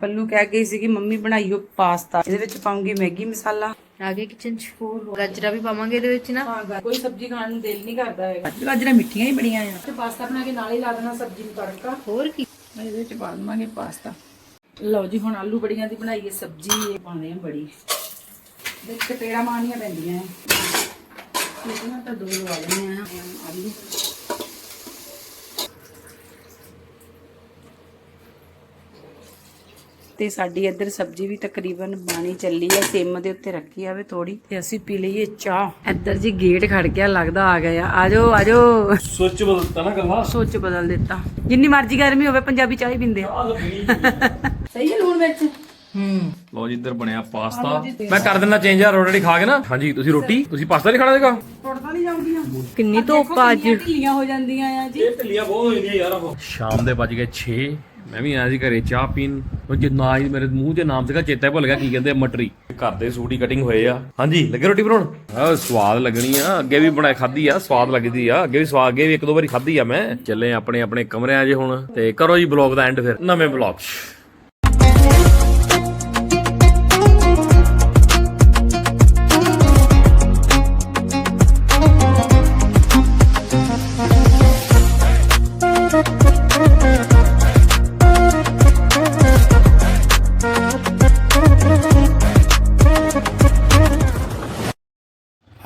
ਪੱਲੂ ਕਹਿ ਗਈ ਸੀ ਕਿ ਮੰਮੀ ਬਣਾਈਓ ਪਾਸਤਾ। ਇਹਦੇ ਵਿੱਚ ਪਾਉਂਗੀ ਮੈਗੀ ਮਸਾਲਾ। ਆਗੇ ਕਿਚਨ ਚ ਹੋਰ ਗਾਜਰਾ ਵੀ ਪਾਵਾਂਗੇ ਇਹਦੇ ਵਿੱਚ ਨਾ। ਕੋਈ ਸਬਜ਼ੀ ਖਾਣ ਨੂੰ ਦਿਲ ਨਹੀਂ ਕਰਦਾ ਹੈਗਾ। ਗਾਜਰਾਂ ਮਿੱਠੀਆਂ ਹੀ ਬੜੀਆਂ ਆ। ਤੇ ਪਾਸਤਾ ਬਣਾ ਕੇ ਨਾਲ ਹੀ ਲਾ ਦੇਣਾ ਸਬਜ਼ੀ ਨੂੰ ਤੜਕਾ। ਹੋਰ ਕੀ? ਇਹਦੇ ਵਿੱਚ ਪਾ ਦਵਾਂਗੇ ਪਾਸਤਾ। ਲਓ ਜੀ ਹੁਣ ਆਲੂ ਬੜੀਆਂ ਦੀ ਬਣਾਈਏ ਸਬਜ਼ੀ। ਇਹ ਪਾਉਣੇ ਆ ਬੜੀ। ਵਿੱਚ ਪੇੜਾ ਮਾਰਨੀਆਂ ਪੈਂਦੀਆਂ ਆ। ਇਹਨਾਂ ਤਾਂ ਦੋ ਲਵਾ ਲੈਣੇ ਆ ਆਲੂ। ਤੇ ਸਾਡੀ ਇੱਧਰ ਸਬਜ਼ੀ ਵੀ ਤਕਰੀਬਨ ਬਾਣੀ ਚੱਲੀ ਆ ਸਿਮ ਦੇ ਉੱਤੇ ਰੱਖੀ ਆਵੇ ਥੋੜੀ ਤੇ ਅਸੀਂ ਪੀ ਲਈਏ ਚਾਹ। ਇੱਧਰ ਜੀ ਗੇਟ ਖੜ ਗਿਆ ਲੱਗਦਾ ਆ ਗਿਆ। ਆ ਆਜੋ ਆਜੋ। ਸੋਚ ਬਦਲਤਾ ਨਾ ਗੱਲਾਂ। ਸੋਚ ਬਦਲ ਦਿੱਤਾ। ਜਿੰਨੀ ਮਰਜ਼ੀ ਗਰਮੀ ਹੋਵੇ ਪੰਜਾਬੀ ਚਾਹ ਹੀ ਪੀਂਦੇ ਆ। ਸਹੀ ਹੈ ਲੂਣ ਵਿੱਚ? ਹੂਮ ਲਓ ਜੀ ਇੱਧਰ ਬਣਿਆ ਪਾਸਤਾ। ਮੈਂ ਕਰ ਦਿੰਦਾ ਚੇਂਜ ਆ ਰੋਟੀ ਖਾ ਕੇ ਨਾ। ਹਾਂਜੀ ਤੁਸੀਂ ਰੋਟੀ? ਤੁਸੀਂ ਪਾਸਤਾ ਨਹੀਂ ਖਾਣਾ ਦੇਗਾ ਟੁੱਟਦਾ ਨਹੀਂ ਜਾਂਦੀਆਂ ਕਿੰਨੀ ਧੁੱਪ ਆ ਅੱਜ। ਢਿੱਲੀਆਂ ਹੋ ਜਾਂਦੀਆਂ ਆ ਜੀ। ਇਹ ਢਿੱਲੀਆਂ ਬਹੁਤ ਹੋ ਜਾਂਦੀਆਂ ਯਾਰ ਉਹ ਸ਼ਾਮ ਦੇ ਵੱਜ ਗਏ 6 ਮੈਂ ਵੀ ਆਇਆ ਸੀ ਘਰੇ ਚਾਹ ਪੀਣ। ਉਹ ਜੇ ਨਾ ਹੀ ਮੇਰੇ ਮੂੰਹ ਤੇ ਨਾਮ ਸੀਗਾ ਚੇਤਾ ਹੀ ਭੁੱਲ ਗਿਆ ਕੀ ਕਹਿੰਦੇ ਆ, ਮਟਰੀ। ਘਰ ਦੇ ਸੂਟ ਹੀ ਕਟਿੰਗ ਹੋਏ ਆ। ਹਾਂਜੀ ਲੱਗੇ ਰੋਟੀ ਬਣਾਉਣ? ਹਾਂ ਸਵਾਦ ਲੱਗਣੀ ਆ। ਅੱਗੇ ਵੀ ਬਣਾਈ ਖਾਧੀ ਆ ਸਵਾਦ ਲੱਗਦੀ ਆ। ਅੱਗੇ ਵੀ ਸਵਾਦ ਅੱਗੇ ਵੀ ਇੱਕ ਦੋ ਵਾਰੀ ਖਾਧੀ ਆ ਮੈਂ। ਚੱਲੇ ਆਪਣੇ ਆਪਣੇ ਕਮਰਿਆਂ 'ਚ ਹੁਣ ਤੇ ਕਰੋ ਜੀ ਬਲੌਗ ਦਾ ਐਂਡ ਫਿਰ। ਨਵੇਂ ਬਲੌਗ 'ਚ।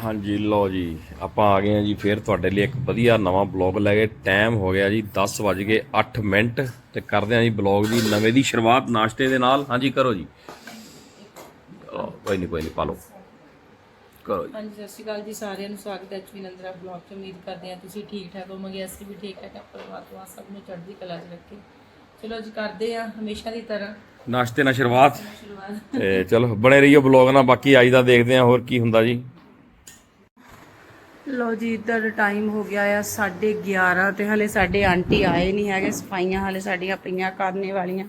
ਹਾਂਜੀ ਲਓ ਜੀ ਆਪਾਂ ਆ ਗਏ ਆ ਜੀ ਫੇਰ ਤੁਹਾਡੇ ਲਈ ਇੱਕ ਵਧੀਆ ਨਵਾਂ ਬਲੌਗ ਲੈ ਕੇ। ਟਾਈਮ ਹੋ ਗਿਆ ਜੀ 10 ਵੱਜ ਗਏ 8 ਮਿੰਟ ਤੇ ਕਰਦੇ ਆ ਜੀ ਬਲੌਗ ਦੀ ਨਵੇਂ ਦੀ ਸ਼ੁਰੂਆਤ ਨਾਸ਼ਤੇ ਦੇ ਨਾਲ। ਹਾਂਜੀ ਕਰੋ ਜੀ। ਕੋਈ ਨਹੀਂ ਕੋਈ ਨਹੀਂ ਪਾ ਲਓ। ਕਰੋ ਜੀ। ਹਾਂਜੀ ਸਤਿ ਸ਼੍ਰੀ ਅਕਾਲ ਜੀ ਸਾਰਿਆਂ ਨੂੰ ਸਵਾਗਤ ਹੈ ਐਚਵੀ ਨੰਦਰਾ ਬਲੌਗ ਤੋਂ ਉਮੀਦ ਕਰਦੇ ਹਾਂ ਤੁਸੀਂ ਠੀਕ ਠਾਕ ਹੋਵੋਗੇ। ਅਸੀਂ ਵੀ ਠੀਕ ਠਾਕ ਹਾਂ ਪਰਮਾਤਮਾ ਸਭ ਨੂੰ ਚੜ੍ਹਦੀ ਕਲਾ 'ਚ ਰੱਖੇ। ਚਲੋ ਜੀ ਕਰਦੇ ਆ ਹਮੇਸ਼ਾ ਦੀ ਤਰ੍ਹਾਂ। ਨਾਸ਼ਤੇ ਨਾਲ ਸ਼ੁਰੂਆਤ। ਤੇ ਚਲੋ ਬਣੇ ਰਹੀਓ ਬਲੌਗ ਨਾਲ ਬਾਕੀ ਅੱਜ ਦਾ ਦੇਖਦੇ ਆ ਹੋਰ ਕੀ ਹੁੰਦਾ ਜੀ। ਲੋ ਜੀ, ਇੱਧਰ ਟਾਈਮ ਹੋ ਗਿਆ ਆ 11:30 ਤੇ ਹਲੇ ਸਾਡੇ ਆਂਟੀ ਆਏ ਨਹੀਂ ਹੈਗੇ, ਸਫਾਈਆਂ ਹਲੇ ਸਾਡੀਆਂ ਪਈਆਂ ਕਰਨੇ ਵਾਲੀਆਂ।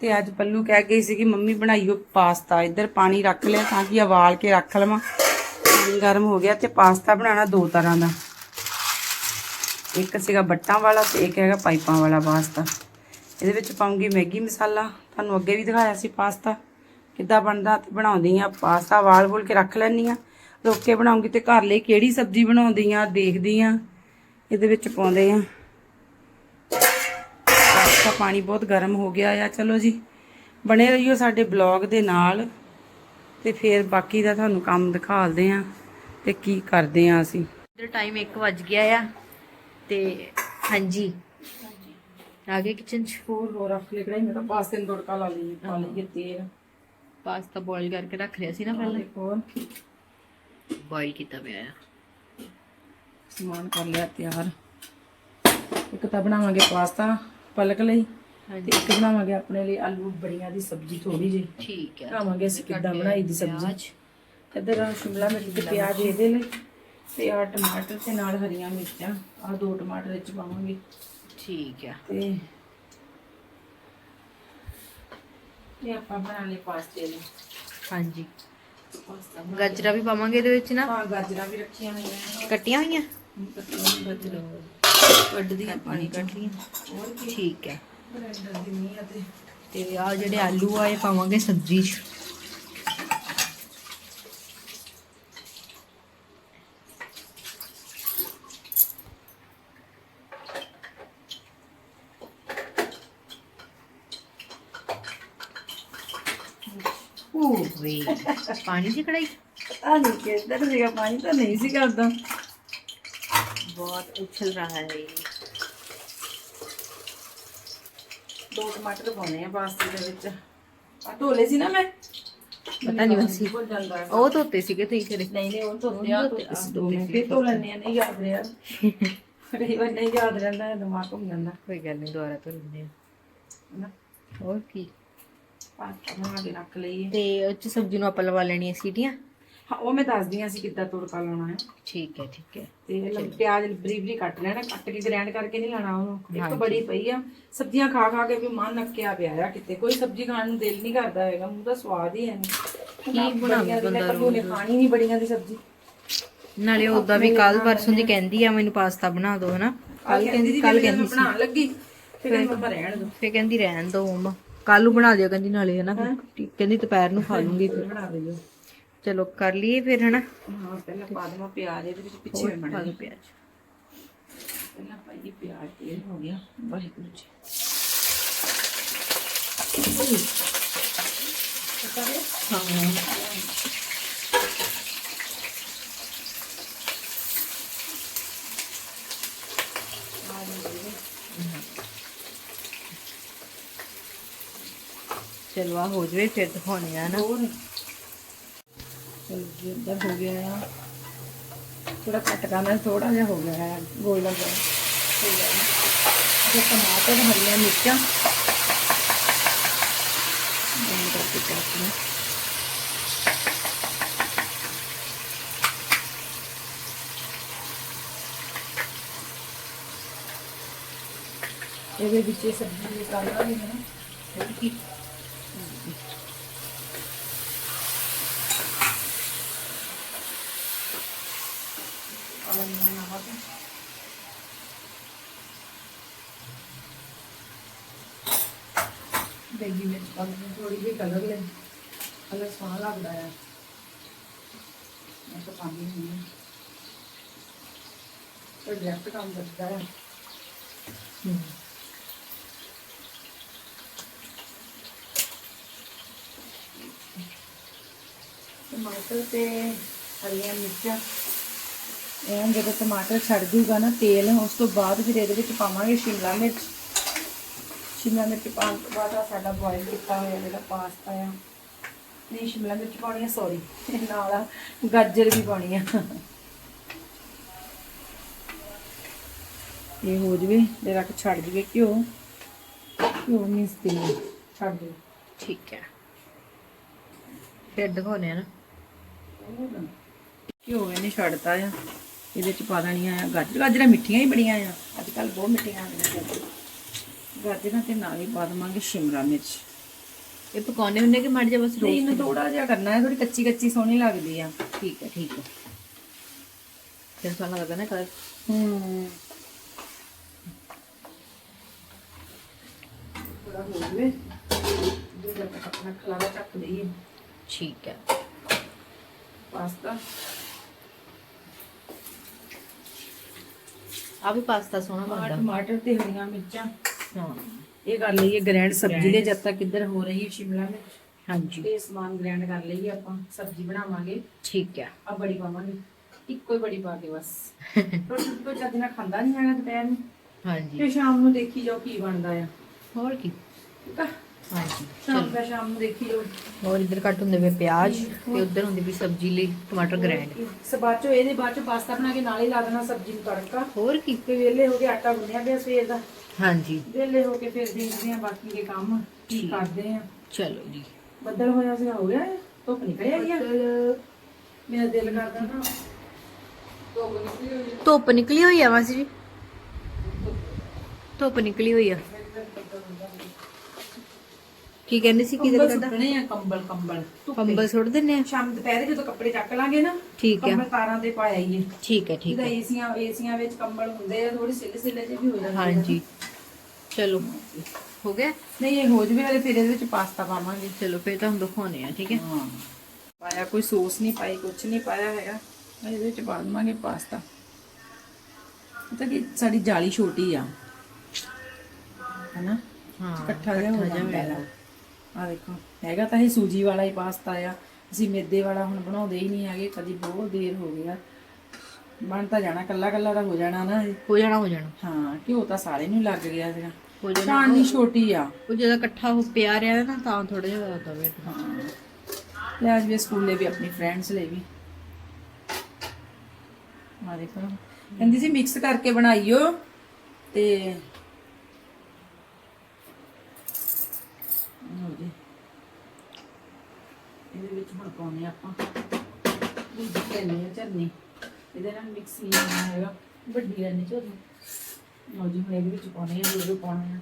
ਤੇ ਅੱਜ ਪੱਲੂ ਕਹਿ ਗਈ ਸੀ ਕਿ ਮੰਮੀ ਬਣਾਈਓ ਪਾਸਤਾ, ਇੱਧਰ ਪਾਣੀ ਰੱਖ ਲਿਆ ਤਾਂ ਕਿ ਉਬਾਲ ਕੇ ਰੱਖ ਲਵਾਂ। ਪਾਣੀ ਗਰਮ ਹੋ ਗਿਆ ਤੇ ਪਾਸਤਾ ਬਣਾਉਣਾ ਦੋ ਤਰ੍ਹਾਂ ਦਾ। ਇੱਕ ਸੀਗਾ ਬੱਟਾਂ ਵਾਲਾ ਤੇ ਇੱਕ ਹੈਗਾ ਪਾਈਪਾਂ ਵਾਲਾ ਪਾਸਤਾ। ਇਹਦੇ ਵਿੱਚ ਪਾਉਂਗੀ ਮੈਗੀ ਮਸਾਲਾ। ਤੁਹਾਨੂੰ ਅੱਗੇ ਵੀ ਦਿਖਾਇਆ ਸੀ ਪਾਸਤਾ। ਕਿੱਦਾਂ ਬਣਦਾ ਤੇ ਬਣਾਉਂਦੀ ਆ। ਪਾਸਤਾ ਵਾਲ ਵੂਲ ਕੇ ਰੱਖ ਲੈਣੀ ਆ। ਰੋਕ ਕੇ ਬਣਾਉਂਗੀ ਤੇ ਘਰ ਲਈ ਕਿਹੜੀ ਸਬਜ਼ੀ ਬਣਾਉਂਦੀ ਆ ਦੇਖਦੀ ਆ ਇਹਦੇ ਵਿੱਚ ਪਾਉਂਦੇ ਆ। ਪਾਸਤਾ ਪਾਣੀ ਬਹੁਤ ਗਰਮ ਹੋ ਗਿਆ ਆ ਚਲੋ ਜੀ। ਬਣੇ ਰਹੀਓ ਸਾਡੇ ਬਲੌਗ ਦੇ ਨਾਲ ਤੇ ਫਿਰ ਬਾਕੀ ਦਾ ਤੁਹਾਨੂੰ ਕੰਮ ਦਿਖਾਲਦੇ ਆ ਤੇ ਕੀ ਕਰਦੇ ਆ ਅਸੀਂ। ਇਧਰ ਟਾਈਮ 1 ਵੱਜ ਗਿਆ ਆ ਤੇ ਹਾਂਜੀ। ਆਗੇ ਕਿਚਨ ਚ। ਹੋਰ ਹੋਰ ਰੱਖ ਲੈ ਕੜਾਈ ਮੈਂ ਤਾਂ ਪਾਸਤੇ ਨੂੰ ਤੜਕਾ ਲਾ ਲਈ ਪਾ ਲਈ ਤੇਲ। ਪਾਸਤਾ ਬੋਇਲ ਕਰਕੇ ਰੱਖ ਲਿਆ ਸੀ ਨਾ ਪਹਿਲਾਂ। ਹੋਰ। ਬੋਇਲ ਕੀਤਾ ਪਿਆ ਆ। ਸਮਾਨ ਕਰ ਲਿਆ ਤਿਆਰ। ਇੱਕ ਤਾਂ ਬਣਾਵਾਂਗੇ ਪਾਸਤਾ ਪਲਕ ਲਈ ਤੇ ਇੱਕ ਬਣਾਵਾਂਗੇ ਆਪਣੇ ਲਈ ਆਲੂ ਬੜੀਆਂ ਦੀ ਸਬਜ਼ੀ ਥੋੜੀ ਜਿਹੀ। ਠੀਕ ਹੈ ਖਾਵਾਂਗੇ ਅਸੀਂ ਕਿੱਦਾਂ ਬਣਾਈ ਦੀ ਸਬਜ਼ੀ। ਇੱਧਰ ਆ ਸ਼ਿਮਲਾ ਮਿਰਚ ਤੇ ਪਿਆਜ਼ ਇਹਦੇ ਲਈ ਤੇ ਆ ਟਮਾਟਰ ਤੇ ਨਾਲ ਹਰੀਆਂ ਮਿਰਚਾਂ। ਆ ਦੋ ਟਮਾਟਰ ਵਿੱਚ ਪਾਵਾਂਗੇ। ਠੀਕ ਹੈ ਤੇ ਇਹ ਆਪਾਂ ਬਣਾ ਲਏ ਪਾਸਤੇ ਲਈ। ਹਾਂਜੀ। ਗਾਜਰਾ ਵੀ ਪਾਵਾਂਗੇ ਇਹਦੇ ਵਿੱਚ ਨਾ। ਹਾਂ ਗਾਜਰਾਂ ਵੀ ਰੱਖੀਆਂ ਹੋਈਆਂ ਕੱਟੀਆਂ ਹੋਈਆਂ? ਕੱਢਦੀ ਆ ਪਾਣੀ। ਕੱਟ ਲਈਆਂ। ਠੀਕ ਹੈ। ਤੇ। ਆ ਜਿਹੜੇ ਆਲੂ ਆ ਇਹ ਪਾਵਾਂਗੇ ਸਬਜ਼ੀ 'ਚ। ਉਹ ਵੇ ਪਾਣੀ ਦੀ ਕੜਾਈ ਆ ਨਹੀਂ ਕਿ ਇੱਧਰ ਸੀਗਾ ਪਾਣੀ ਤਾਂ ਨਹੀਂ ਸੀ ਕਰਦਾ ਬਹੁਤ ਉਛਲ ਰਹਾ ਹੈ ਇਹ ਦੋ ਟਮਾਟਰ ਪਾਉਣੇ ਆ ਪਾਸਤੇ ਦੇ ਵਿੱਚ ਆ ਧੋਲੇ ਸੀ ਨਾ ਮੈਂ ਪਤਾ ਨਹੀਂ ਵਸੀ ਭੁੱਲ ਜਾਂਦਾ ਹੈ। ਉਹ ਧੋਤੇ ਸੀਗੇ ਤੁਸੀਂ ਘਰੇ ਨਹੀਂ ਨਹੀਂ ਉਹ ਧੋਤੇ ਆ ਧੋਤੇ ਸੀ ਦੋ ਮੈਂ ਫਿਰ ਧੋ ਲੈਣੇ ਆ ਨਹੀਂ ਯਾਦ ਰਿਹਾ ਕਈ ਵਾਰ ਨਹੀਂ ਯਾਦ ਰਹਿੰਦਾ ਹੈ, ਦਿਮਾਗ ਘੁੰਮ ਜਾਂਦਾ ਕੋਈ ਗੱਲ ਨਹੀਂ ਦੁਬਾਰਾ ਧੋ ਲੈਂਦੇ ਆ ਹਨਾ ਹੋਰ ਕੀ ਪਾਸਤਾ ਬਣਾ ਕੇ ਰੱਖ ਲਈਏ ਤੇ ਉਹ ਚ ਸਬਜ਼ੀ ਨੂੰ ਆਪਾਂ ਲਵਾ ਲੈਣੀਆਂ ਸੀਟੀਆਂ? ਹਾਂ ਉਹ ਮੈਂ ਦੱਸਦੀ ਆ ਅਸੀਂ ਕਿੱਦਾਂ ਤੜਕਾ ਲਾਉਣਾ ਹੈ। ਠੀਕ ਹੈ ਠੀਕ ਹੈ। ਤੇ ਲ- ਪਿਆਜ਼ ਬਰੀਕ ਬਰੀਕ ਕੱਟ ਲੈਣਾ ਕੱਟ ਕੇ ਗ੍ਰੈਂਡ ਕਰਕੇ ਨਹੀਂ ਲਾਣਾ ਉਹਨੂੰ। ਇੱਕ ਬੜੀ ਪਈ ਆ। ਸਬਜ਼ੀਆਂ ਖਾ ਖਾ ਕੇ ਵੀ ਮਨ ਅੱਕਿਆ ਪਿਆ ਆ ਕਿਤੇ। ਕੋਈ ਸਬਜ਼ੀ ਖਾਣ ਨੂੰ ਦਿਲ ਨਹੀਂ ਕਰਦਾ ਹੈਗਾ ਮੂੰਹ ਦਾ ਸਵਾਦ ਹੀ ਹੈ ਨਹੀਂ। ਕੀ ਬਣਾਉਂਦਾ ਬੰਦਾ ਨੇ ਖਾਣੀ ਨਹੀਂ ਬੜੀਆਂ ਦੀ ਸਬਜ਼ੀ। ਨਾਲੇ ਉਦਾਂ ਵੀ ਕੱਲ ਪਰਸੋਂ ਦੀ ਕਹਿੰਦੀ ਆ ਮੈਨੂੰ ਪਾਸਤਾ ਬਣਾ ਦਿਓ ਹਨਾ? ਕੱਲ ਕਹਿੰਦੀ ਕੱਲ ਕਹਿੰਦੀ ਬਣਾਉਣ ਲੱਗੀ ਫਿਰ ਮੈਂ ਰਹਿਣ ਦੋ ਫੇ ਕਹਿੰਦੀ ਰਹਿਣ ਦਿਓ ਮੰਮਾ। ਕੱਲ ਨੂੰ ਬਣਾ ਦਿਓ ਕਹਿੰਦੀ ਨਾਲੇ ਹੈ? ਨਾ ਫਿਰ। ਕਹਿੰਦੀ ਦੁਪਹਿਰ ਨੂੰ ਖਾ ਲੂੰਗੀ ਫਿਰ। ਬਣਾ ਦਿਓ। ਚਲੋ ਕਰ ਲਈਏ ਫਿਰ ਹਨਾ। ਹਾਂ ਪਹਿਲਾਂ ਪਾ ਦੇਵਾਂ ਪਿਆਜ਼ ਇਹਦੇ ਵਿੱਚ ਪਿੱਛੇ ਬਣਾ ਪਾ ਦਿਓ ਪਿਆਜ਼। ਪਹਿਲਾਂ ਪਾਈਏ ਪਿਆਜ਼ ਤੇਲ ਹੋ ਗਿਆ। ਵਾਹਿਗੁਰੂ ਜੀ। ਚਲੋ ਆ ਹੋ ਜਵੇ ਫਿਰ ਦਿਖਾਉਣੇ ਆ ਨਾ। ਚਲ ਜੀ ਇੱਧਰ ਹੋ ਗਿਆ ਆ। ਥੋੜਾ ਕੱਟ ਕਰਨਾ ਥੋੜਾ ਜਿਹਾ ਹੋ ਗਿਆ ਹੈ ਗੋਲਡਨ ਬਰਾਊਨ ਹੋ ਗਿਆ। ਇਹ ਟਮਾਟਰ ਹਰੀਆਂ ਮਿਰਚਾਂ। ਬੈਂਡ ਕਰਕੇ ਕੱਟਣਾ ਇਹਦੇ ਵਿੱਚ ਸਬਜ਼ੀ ਨਿਕਾਲਣਾ ਵੀ ਹੈ ਨਾ ਹੋਰ ਕੀ ਦੇਗੀ ਮਿਰਚ ਪਾ ਕੇ ਥੋੜੀ ਜਿਹੀ ਕਲਰ ਲੈ ਕਲਰ ਸੋਹਣਾ ਲੱਗਦਾ ਹੈ ਮੈਂ ਤਾਂ ਪਾਉਂਦੀ ਨਹੀਂ ਹਾਂ ਪਰ ਡਾਇਰੈਕਟ ਕੰਮ ਕਰਦਾ ਹੈ। ਟਮਾਟਰ ਤੇ ਹਰੀਆਂ ਮਿਰਚਾਂ। ਇਹ ਜਦੋਂ ਟਮਾਟਰ ਛੱਡ ਜੂਗਾ ਨਾ ਤੇਲ ਉਸ ਤੋਂ ਬਾਅਦ ਫਿਰ ਇਹਦੇ ਵਿੱਚ ਪਾਵਾਂਗੇ ਸ਼ਿਮਲਾ ਮਿਰਚ। ਸ਼ਿਮਲਾ ਮਿਰਚ ਪਾਉਣ ਤੋਂ ਬਾਅਦ ਆਹ ਸਾਡਾ ਬੋਇਲ ਕੀਤਾ ਹੋਇਆ ਜਿਹੜਾ ਪਾਸਤਾ ਆ। ਨਹੀਂ ਸ਼ਿਮਲਾ ਮਿਰਚ ਪਾਉਣੀ ਆ ਸੌਰੀ ਨਾਲ ਆ ਗਾਜਰ ਵੀ ਪਾਉਣੀ ਆ। ਇਹ ਹੋ ਜਵੇ ਜਰਾ ਕੁ ਛੱਡ ਜਵੇ ਘਿਓ। ਘਿਓ ਮੀਨਸ ਤੇਲ ਛੱਡ ਦੇ। ਠੀਕ ਹੈ। ਫਿਰ ਦਿਖਾਉਣੇ ਆ ਨਾ। ਘਿਓ ਇਹਨੇ ਛੱਡਤਾ ਆ। ਇਹਦੇ ਚ ਪਾ ਦੇਣੀਆਂ ਆ ਗਾਜਰ। ਗਾਜਰਾਂ ਮਿੱਠੀਆਂ ਹੀ ਬੜੀਆਂ ਆ। ਅੱਜ ਕੱਲ ਬਹੁਤ ਮਿੱਠੀਆਂ ਆ ਗਈਆਂ। ਗਾਜਰਾਂ ਤੇ ਨਾਲ ਹੀ ਪਾ ਦੇਵਾਂਗੇ ਸ਼ਿਮਲਾ ਮਿਰਚ। ਇਹ ਪਕਾਉਣੇ ਹੁੰਦੇ ਕਿ ਮੜ ਜਾ ਬਸ ਤੇ ਇਹਨੂੰ ਥੋੜਾ ਜਿਹਾ ਕਰਨਾ ਹੈ ਥੋੜੀ ਕੱਚੀ ਕੱਚੀ ਸੋਹਣੀ ਲੱਗਦੀ ਆ। ਠੀਕ ਹੈ ਠੀਕ ਹੈ। ਫਿਰ ਸੋਹਣਾ ਲੱਗਦਾ ਨਾ ਕਲਰ ਹੂੰ ਥੋੜਾ ਹੋ ਜਵੇ ਦੂਜਾ ਆਪਣਾ ਖਲਾਰਾ ਚੱਕ ਲਈਏ ਠੀਕ ਹੈ। ਪਾਸਤਾ। ਆ ਵੀ ਪਾਸਤਾ ਸੋਹਣਾ ਬਣਦਾ। ਟਮਾਟਰ ਤੇ ਹਰੀਆਂ ਮਿਰਚਾਂ। ਹਾਂ। ਇਹ ਕਰ ਲਈਏ ਗ੍ਰੈਂਡ ਸਬਜ਼ੀ ਦੇ ਜਦ ਤੱਕ ਇੱਧਰ ਹੋ ਰਹੀ ਹੈ ਸ਼ਿਮਲਾ ਮਿਰਚ। ਹਾਂਜੀ। ਇਹ ਸਮਾਨ ਗ੍ਰੈਂਡ ਕਰ ਲਈਏ ਆਪਾਂ ਸਬਜ਼ੀ ਬਣਾਵਾਂਗੇ। ਠੀਕ ਹੈ। ਆ ਬੜੀ ਪਾਵਾਂਗੇ। ਇੱਕੋ ਹੀ ਬੜੀ ਪਾ ਕੇ ਬਸ। ਰੋਟੀ ਕੋਈ ਚੱਜ ਨਾਲ ਖਾਂਦਾ ਨਹੀਂ ਹੈਗਾ ਦੁਪਹਿਰ ਨੂੰ। ਹਾਂਜੀ। ਤੇ ਸ਼ਾਮ ਨੂੰ ਦੇਖੀ ਜਾਓ ਕੀ ਬਣਦਾ ਆ। ਹੋਰ ਕੀ? ਠੀਕ ਆ? ਹਾਂਜੀ ਸ਼ਾਮ ਦਾ ਸ਼ਾਮ ਨੂੰ ਦੇਖੀ ਜਾਓ। ਹੋਰ ਇੱਧਰ ਕੱਟ ਹੁੰਦੇ ਵੇ ਪਿਆਜ਼ ਤੇ ਉੱਧਰ ਹੁੰਦੀ ਵੀ ਸਬਜ਼ੀ ਲਈ ਟਮਾਟਰ ਗ੍ਰੈਂਡ। ਸ ਬਾਅਦ ਚੋਂ ਇਹਦੇ ਬਾਅਦ ਚੋਂ ਪਾਸਤਾ ਬਣਾ ਕੇ ਨਾਲ ਹੀ ਲਾ ਦੇਣਾ ਸਬਜ਼ੀ ਨੂੰ ਤੜਕਾ। ਹੋਰ ਕੀ? ਤੇ ਵਿਹਲੇ ਹੋ ਕੇ ਆਟਾ ਗੁੰਨਿਆ ਪਿਆ ਸਵੇਰ ਦਾ। ਹਾਂਜੀ। ਵਿਹਲੇ ਹੋ ਕੇ ਫਿਰ ਦੇਖਦੇ ਆ ਬਾਕੀ ਦੇ ਕੰਮ ਕੀ ਠੀਕ। ਕਰਦੇ ਆ ਚਲੋ ਜੀ। ਬੱਦਲ ਹੋਇਆ ਸੀਗਾ ਹੋ ਗਿਆ ਹੈ? ਧੁੱਪ ਨਿਕਲ ਆਈ ਆ? ਮੇਰਾ ਦਿਲ ਕਰਦਾ ਨਾ। ਧੁੱਪ ਨਿਕਲੀ ਹੋਈ ਆ। ਧੁੱਪ ਨਿਕਲੀ ਹੋਈ ਆ ਮਾਸੀ ਜੀ? ਧੁੱਪ ਨਿਕਲੀ ਹੋਈ ਆ। ਕੀ ਕਹਿੰਦੇ ਸੀ ਕੀ ਦਿਲ ਕੰਬਲ ਸੁੱਟਣੇ ਆ ਕੰਬਲ ਕੰਬਲ। ਧੁੱਪੇ। ਕੰਬਲ ਸੁੱਟ ਦਿੰਨੇ ਆ? ਸ਼ਾਮ ਦੁਪਹਿਰੇ ਜਦੋਂ ਕੱਪੜੇ ਚੱਕ ਲਾਂਗੇ ਨਾ ਠੀਕ ਹੈ ਕੰਬਲ ਤਾਰਾਂ ਤੇ ਪਾਇਆ ਹੀ ਹੈ ਠੀਕ ਹੈ ਠੀਕ ਜਿਹਦਾ ਹੈ ਏਸੀਆਂ ਏਸੀਆਂ ਵਿੱਚ ਕੰਬਲ ਹੁੰਦੇ ਆ ਥੋੜੀ ਸਿੱਲੇ ਸਿੱਲੇ ਜਿਹੇ ਵੀ ਹੋ ਜਾਂਦੇ ਆ। ਹਾਂਜੀ। ਚਲੋ ਹੋ ਗਿਆ? ਨਹੀਂ ਇਹ ਹੋ ਜਵੇ ਹਲੇ ਫਿਰ ਇਹਦੇ ਵਿੱਚ ਪਾਸਤਾ ਪਾਵਾਂਗੇ। ਚਲੋ ਫਿਰ ਤੁਹਾਨੂੰ ਦਿਖਾਉਣੇ ਆ ਠੀਕ ਹੈ ਹਾਂ। ਪਾਇਆ ਕੋਈ ਸੌਸ ਨਹੀਂ ਪਾਈ ਕੁਝ ਨਹੀਂ ਪਾਇਆ ਹੈਗਾ। ਇਹਦੇ ਵਿੱਚ ਪਾ ਦਵਾਂਗੇ ਪਾਸਤਾ। ਤਾਂ ਕਿ ਸਾਡੀ ਜਾਲੀ ਛੋਟੀ ਆ। ਹੈਨਾ? ਹਾਂ ਇਕੱਠਾ ਜਿਹਾ ਹੋ ਜਾਂਦਾ ਹੈ ਆ ਦੇਖੋ ਹੈਗਾ ਤਾਂ ਇਹ ਸੂਜੀ ਵਾਲਾ ਹੀ ਪਾਸਤਾ ਆ। ਅਸੀਂ ਮੈਦੇ ਵਾਲਾ ਹੁਣ ਬਣਾਉਂਦੇ ਹੀ ਨਹੀਂ ਹੈਗੇ ਕਦੀ ਬਹੁਤ ਦੇਰ ਹੋ ਗਿਆ। ਬਣ ਤਾਂ ਜਾਣਾ ਕੱਲਾ ਕੱਲਾ ਤਾਂ ਹੋ ਜਾਣਾ ਨਾ ਇਹ। ਹੋ ਜਾਣਾ ਹੋ ਜਾਣਾ। ਹਾਂ ਘਿਓ ਤਾਂ ਸਾਰੇ ਨੂੰ ਲੱਗ ਗਿਆ ਸੀਗਾ। ਹੋ ਜਾਣਾ। ਛਾਣਨੀ ਛੋਟੀ ਆ। ਉਹ ਜਦੋਂ ਇਕੱਠਾ ਹੋ ਪਿਆ ਰਿਹਾ ਨਾ ਤਾਂ ਥੋੜਾ ਜਿਹਾ ਲੱਗਦਾ ਵੇ ਤੇ ਅੱਜ ਵੀ ਸਕੂਲੇ ਵੀ ਆਪਣੀ ਫਰੈਂਡਸ ਲਈ ਵੀ। ਆ ਦੇਖੋ। ਕਹਿੰਦੀ ਸੀ ਮਿਕਸ ਕਰਕੇ ਬਣਾਈਓ ਤੇ ਲਓ ਜੀ। ਇਹਦੇ ਵਿੱਚ ਹੁਣ ਪਾਉਣੇ ਆਪਾਂ। ਦੂਜੀ ਲੈਣੀ ਆ ਚਰਨੀ ਇਹਦੇ ਨਾਲ ਮਿਕਸ ਹੈਗਾ। ਵੱਡੀ ਲੈਣੀ ਚਰਨੀ ਲਓ ਜੀ ਹੁਣ ਇਹਦੇ ਵਿੱਚ ਪਾਉਣੇ ਆ ਜੋ ਪਾਉਣੇ ਆ।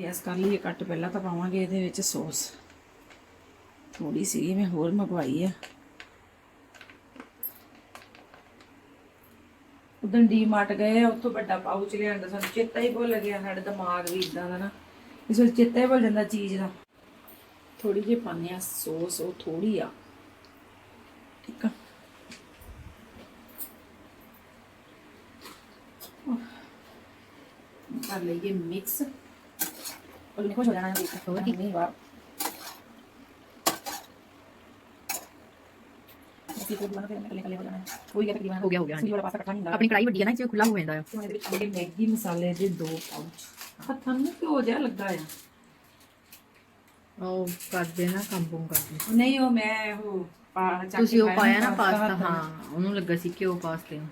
ਗੈਸ ਕਰ ਲਈਏ ਕੱਟ ਪਹਿਲਾਂ ਤਾਂ ਪਾਵਾਂਗੇ ਇਹਦੇ ਵਿੱਚ ਸੌਸ। ਥੋੜੀ ਸੀ ਮੈਂ ਹੋਰ ਮੰਗਵਾਈ ਆ। ਉਦੋਂ ਡੀ ਗਏ ਆ, ਉੱਥੋਂ ਵੱਡਾ ਪਾਊਚ ਲਿਆਂਦਾ ਸਾਨੂੰ ਚੇਤਾ ਹੀ ਭੁੱਲ ਗਿਆ ਸਾਡੇ ਦਿਮਾਗ ਵੀ ਇਦਾਂ ਦਾ ਨਾ। ਇਸ ਵੇਲੇ ਚੇਤਾ ਹੀ ਭੁੱਲ ਜਾਂਦਾ ਚੀਜ਼ ਦਾ। ਥੋੜੀ ਜਿਹੀ ਪਾਉਂਦੇ ਆ ਸੌਸ ਉਹ ਥੋੜੀ ਆ। ਠੀਕ ਆ। ਕਰ ਲਈਏ ਮਿਕਸ ਹੋ ਹੈ ਹੋ ਹੈ ਹੋ ਹੋ ਗਿਆ, ਹਾਂਜੀ। ਵਾਲਾ ਪਾਸਾ ਇਕੱਠਾ ਨਹੀਂ ਹੁੰਦਾ। ਆਪਣੀ ਕੜਾਈ ਵੱਡੀ ਹੈ ਨਾ ਵਿੱਚ ਖੁੱਲਾ ਹੋ ਜਾਂਦਾ ਪਾਵਾਂਗੇ ਮੈਗੀ ਮਸਾਲੇ ਦੇ ਦੋ ਪਾਊਚ ਹੱਥਾਂ ਨੂੰ ਘਿਓ ਜਿਹਾ ਲੱਗਾ ਆ। ਉਹ ਕਰਦੇ ਨਾ ਕੰਮ ਬੁੰਮ ਕਰਦੇ। ਉਹ ਨਹੀਂ ਉਹ ਮੈਂ ਉਹ ਪਾ- ਚੱਕ ਤੁਸੀਂ ਉਹ ਪਾਇਆ ਨਾ ਪਾਸਤਾ ਹਾਂ। ਉਹਨੂੰ ਲੱਗਾ ਸੀ ਕਿ ਉਹ ਪਾਸਤੇ ਨੂੰ।